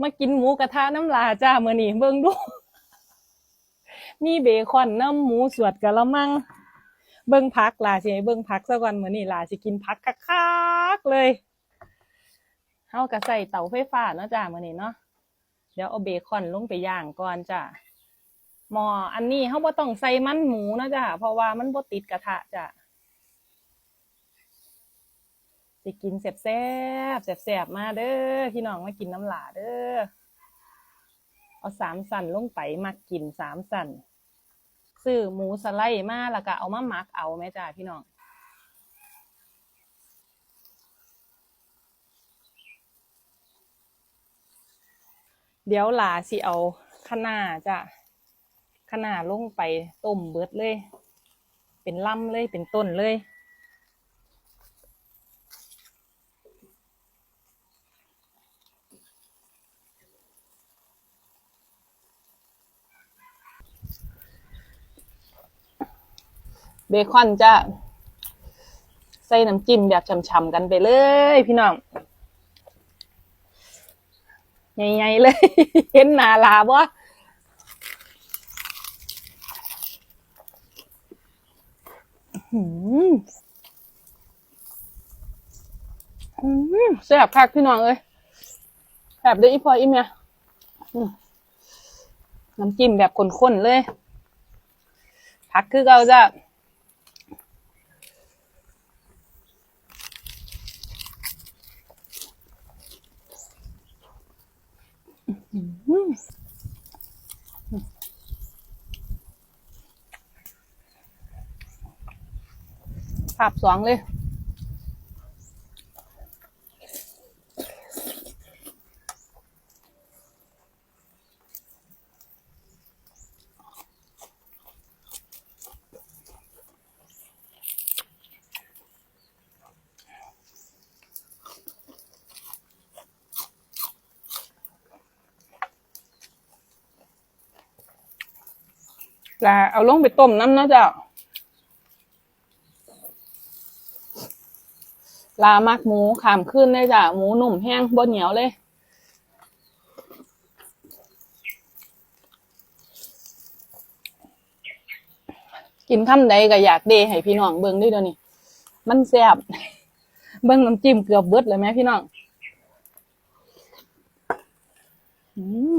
มากินหมูกระทะน้ำลาจ้าเมื้อนี้เบิ่งดู มีเบคอนน้ำหมูสวดกะละมัง เบิ่งผักลาสิเบิ่งผักซะก่อนเมื้อนี้ลาสิกินผักคักๆเลยเฮาก็ใส่เตาไฟฟ้าเนาะจ้าเมื้อนี้เนาะเดี๋ยวเอาเบคอนลงไปย่างก่อนจ้าหม้ออันนี้เฮาบ่ต้องใส่มันหมูนะจ้าเพราะว่ามันบ่ติดกระทะจ้า สิกินแซ่บๆแซ่บมาเด้อพี่น้องมากินน้ำหลาเด้อเอาสามสันลงไปมากินสามสันซื้อหมูสไลด์มาแล้วก็เอามาหมักเอาแม่จ้าพี่น้องเดี๋ยวหลาสิเอาคะน้าจ้ะคะน้าลงไปต้มเบิดเลย เป็นลำเลยเป็นต้นเลย เบคอนจะใส่น้ำจิ้มแบบช่ำๆกันไปเลยพี่น้องใหญ่ๆเลย เห็นหนาลาบ่อื้อหืออื้อหือแซ่บคักพี่น้องเอ้ยแซ่บเด้อีพออีเมียน้ำจิ้มแบบข้นๆเลย พักคือเราจะ ภาพสองเลยแล้วเอาลงไปต้มน้ำนะเจ้า ลามักหมูขามขึ้นเลยจ้ะหมูหนุ่มแห้งบนเหนียวเลย กินคำใดก็อยากเดให้พี่น้องเบิ่งด้วยเดี๋ยวนี้มันแซ่บเบิ่งน้ำจิ้มเกือบเบิดเลยไหมพี่น้อง อืม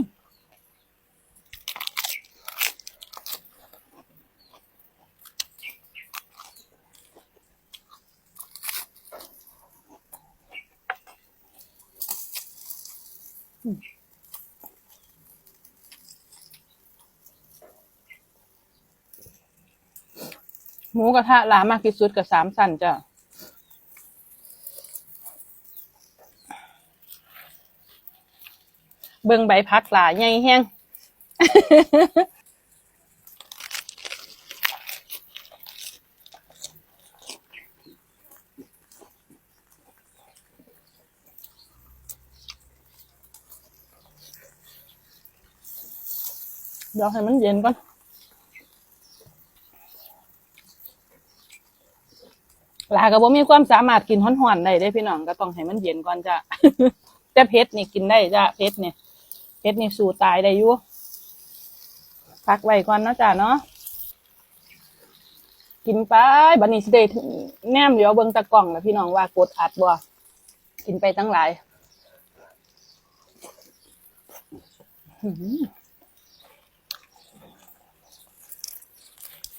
หมูกระทะลามากที่สุดกับสามสันจ้ะเบิ่งใบพัดหลาใหญ่แห้ง เดี๋ยวให้มันเย็นก่อนลาก็บ่มีความสามารถกินฮ้อนๆได้เด้พี่น้องก็ต้องให้มันเย็นก่อนจ้ะแต่เผ็ดนี่กินได้จ้ะเผ็ดนี่เผ็ดนี่สู้ตายได้อยู่พักไว้ก่อนเนาะจ้ะเนาะกินไปบัดนี้สิได้แนมเดี๋ยวเบิ่งตะกล้องแล้วพี่น้องว่ากดอัดบ่กินไปตั้งหลายอื้อหือ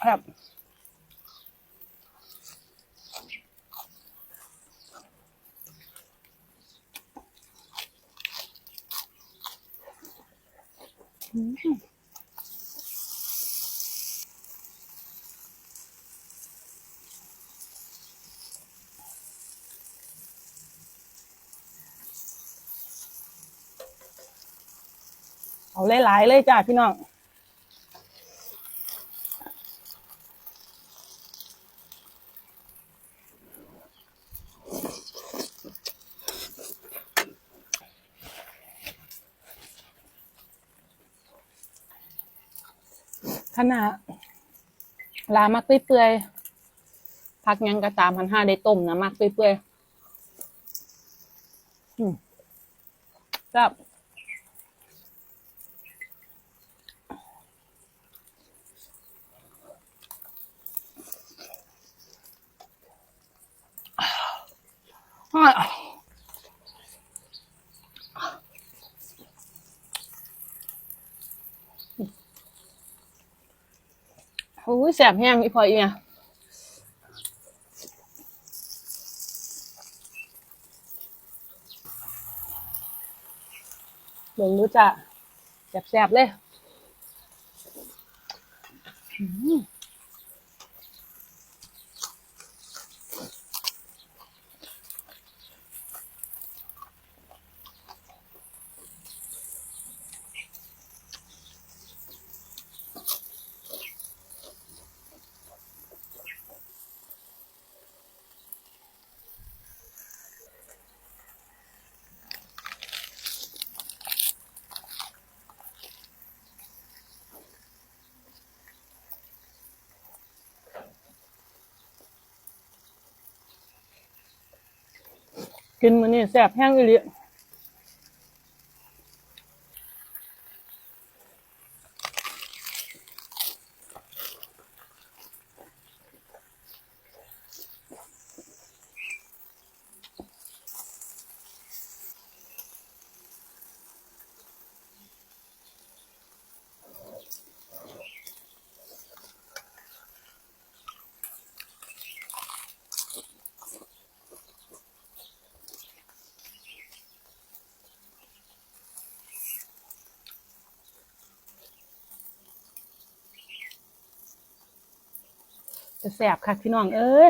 ครับเอาหลายๆเลยจ้าพี่น้อง ขนาดลามักเปื่อยๆพักยังกระตามพันห้าได้ต้มนะมักเปื่อยๆจับอ่า โอ้ยแสบแห้งอีพออีเนี่ยเหมือนรู้จะแสบๆเลย อืม กินมื้อนี้แซ่บแห้งอีหลี แสบค่ะพี่น้องเอ้ย